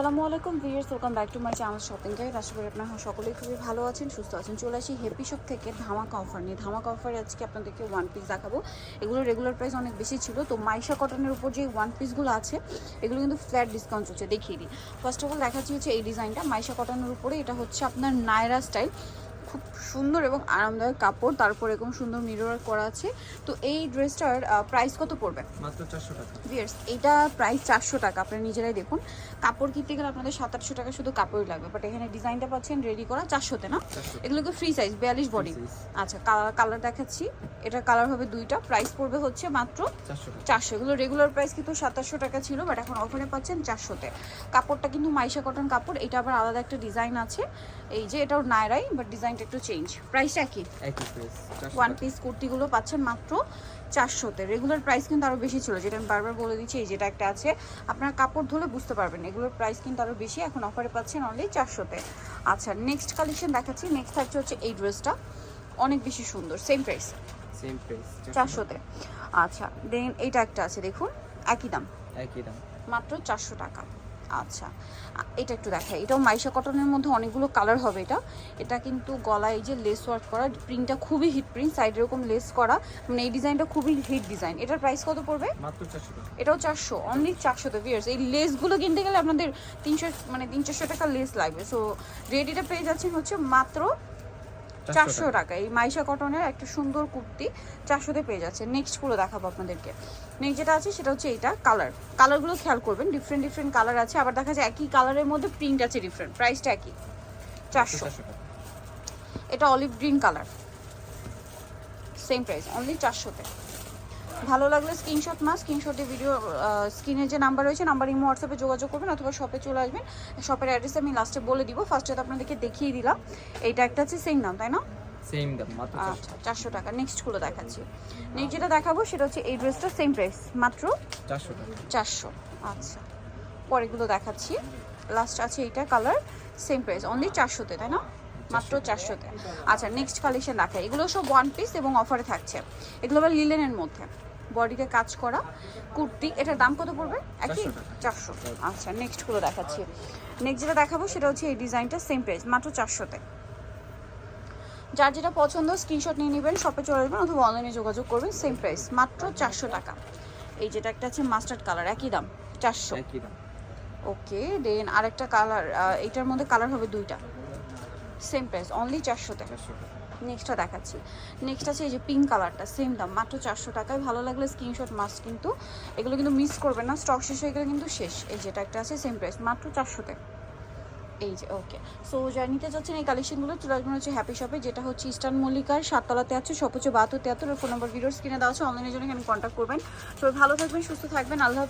আসসালামু আলাইকুম viewers, welcome back to my channel shopping guide. আশা করি আপনারা সকলেই খুবই ভালো আছেন, সুস্থ আছেন। চলে আসি হ্যাপি শপ থেকে ধামাকা অফার নিয়ে। ধামাকা অফারে আজকে আপনাদেরকে ওয়ান পিস দেখাবো। এগুলো রেগুলার প্রাইস অনেক বেশি ছিল। তো মাইশা কটনের উপর যে ওয়ান পিসগুলো আছে, এগুলো কিন্তু ফ্ল্যাট ডিসকাউন্ট চলছে দেখিয়ে দিই। ফার্স্ট অফ অল দেখাচ্ছি হচ্ছে এই ডিজাইনটা মাইশা কটনের উপরে এটা হচ্ছে আপনার নায়রা স্টাইল খুব সুন্দর এবং আরামদায়ক কাপড় তারপর এরকম সুন্দর মিরর করা আছে। তো এই ড্রেসটার প্রাইস কত পড়বে? মাত্র চারশো টাকা। ভিয়ার্স এটা প্রাইস চারশো টাকা আপনারা নিজেরাই দেখুন। কাপড় কিনতে গেলে আপনাদের সাত আটশো টাকা শুধু কাপড়ই লাগবে বাট এখানে ডিজাইনটা পাচ্ছেন রেডি করা চারশোতে না? এগুলোকে ফ্রি সাইজ বিয়াল্লিশ বডি আচ্ছা কালার কালার দেখাচ্ছি। এটার কালার হবে দুইটা প্রাইস পড়বে হচ্ছে মাত্র চারশো এগুলো রেগুলার প্রাইস কিন্তু সাতাশশো টাকা ছিল বাট এখন অফারে পাচ্ছেন চারশোতে। কাপড়টা কিন্তু মাইশা কটন কাপড় এটা আবার আলাদা একটা ডিজাইন আছে। এই যে এটাও নায়রাই বাট ডিজাইনটা একটু চেঞ্জ প্রাইসটা কি একই প্রাইস ওয়ান পিস কুর্তিগুলো পাচ্ছেন মাত্র চারশোতে। রেগুলার প্রাইস কিন্তু আরও বেশি ছিল যেটা আমি বারবার বলে দিচ্ছি এই যেটা একটা আছে। আপনার কাপড় ধুলে বুঝতে পারবেন এগুলোর প্রাইস কিন্তু আরও বেশি এখন অফারে পাচ্ছেন অনলি চারশোতে। আচ্ছা নেক্সট কালেকশন দেখাচ্ছি। নেক্সট থাকছে হচ্ছে এই ড্রেসটা অনেক বেশি সুন্দর সেম প্রাইস সেম প্রাইস চারশোতে। আচ্ছা দেন এইটা একটা আছে দেখুন একই দাম। একই দাম। মাত্র চারশো টাকা। আচ্ছা এটা একটু দেখাই। এটাও মাইশা কটনের মধ্যে অনেকগুলো কালার হবে এটা। এটা কিন্তু গলায় এই যে লেস ওয়ার্ক করা প্রিন্টটা খুবই হিট প্রিন্ট সাইড এরকম লেস করা। মানে এই ডিজাইনটা খুবই হিট ডিজাইন এটার প্রাইস কত পড়বে? এটাও চারশো অনলি চারশোতে ভিয়ার্স এই লেসগুলো কিনতে গেলে আপনাদের তিনশো মানে তিন চারশো টাকা লেস লাগবে। সো রেডিটা পেয়ে যাচ্ছেন হচ্ছে মাত্র চারশো টাকা। এই মাইশা কটনের একটা সুন্দর কুর্তি চারশোতে পেয়ে যাচ্ছে। নেক্সট পুরো দেখাবো আপনাদেরকে। নেক্সট যেটা আছে সেটা হচ্ছে এইটা কালার কালারগুলো খেয়াল করবেন ডিফারেন্ট ডিফারেন্ট কালার আছে আবার দেখা যায় একই কালারের মধ্যে প্রিন্ট আছে ডিফারেন্ট প্রাইসটা একই। চারশো। চারশো এটা olive green colour same price only চারশোতে। ভালো লাগলে স্ক্রিনশট মা স্ক্রিনশটে ভিডিও স্ক্রিনের যে নাম্বার রয়েছে নাম্বার ইমো হোয়াটসঅ্যাপে যোগাযোগ করবেন অথবা শপে চলে আসবেন। শপের অ্যাড্রেস আমি লাস্টে বলে দিব। ফার্স্টে তো আপনাদেরকে দেখিয়ে দিলাম। এইটা একটা আছে সেম দাম তাই না? সেম দাম মাত্র চারশো আচ্ছা চারশো টাকা। নেক্সটগুলো দেখাচ্ছি। নেক্সট যেটা দেখাবো সেটা হচ্ছে এই ড্রেসটা সেম প্রাইস মাত্র চারশো টাকা। চারশো। আচ্ছা পরেগুলো দেখাচ্ছি। লাস্ট আছে এইটা কালার সেম প্রাইস অনলি চারশোতে তাই না? মাত্র চারশোতে। আচ্ছা নেক্সট কালেকশন দেখাই। এগুলো সব ওয়ান পিস এবং অফারে থাকছে। এগুলো আবার লিলেনের মধ্যে। বডিতে কাজ করা কুর্তি। এটার দাম কত পড়বে? একই? 400 চারশো। আচ্ছা নেক্সটগুলো দেখাচ্ছি। নেক্সট যেটা দেখাবো সেটা হচ্ছে এই ডিজাইনটা সেম প্রাইস মাত্র চারশোতে। যার যেটা পছন্দ স্ক্রিনশট নিয়ে নেবেন শপে চলে আসবেন অথবা অনলাইনে যোগাযোগ করবেন সেম প্রাইস মাত্র চারশো টাকা। এই যেটা একটা আছে মাস্টার্ড কালার একই দাম চারশো। ওকে দেন আরেকটা কালার এইটার মধ্যে কালার হবে দুইটা। সেম প্রাইস অনলি চারশোতে। নেক্সটটা দেখাচ্ছি। নেক্সট আছে এই যে পিঙ্ক কালারটা সেম দাম, মাত্র চারশো টাকায়। ভালো লাগলে স্ক্রিনশট মাস্ট কিন্তু, এগুলো কিন্তু মিস করবেন না স্টক শেষ হয়ে গেলে কিন্তু শেষ। এই যেটা একটা আছে সেম প্রাইস মাত্র চারশোতে। এই যে ওকে সো যা নিতে চাচ্ছেন এই কালেকশনগুলো চলে আসবেন হচ্ছে হ্যাপি শপে যেটা হচ্ছে ইস্টার্ন মল্লিকার সাততলাতে আছে সব হচ্ছে বাহাত্তর তিয়াত্তর ফোন নম্বর ভিডিওস কিনে দেওয়া আছে অনলাইনের জন্য এখানে কন্ট্যাক্ট করবেন। সবাই ভালো থাকবেন, সুস্থ থাকবেন, আল্লাহ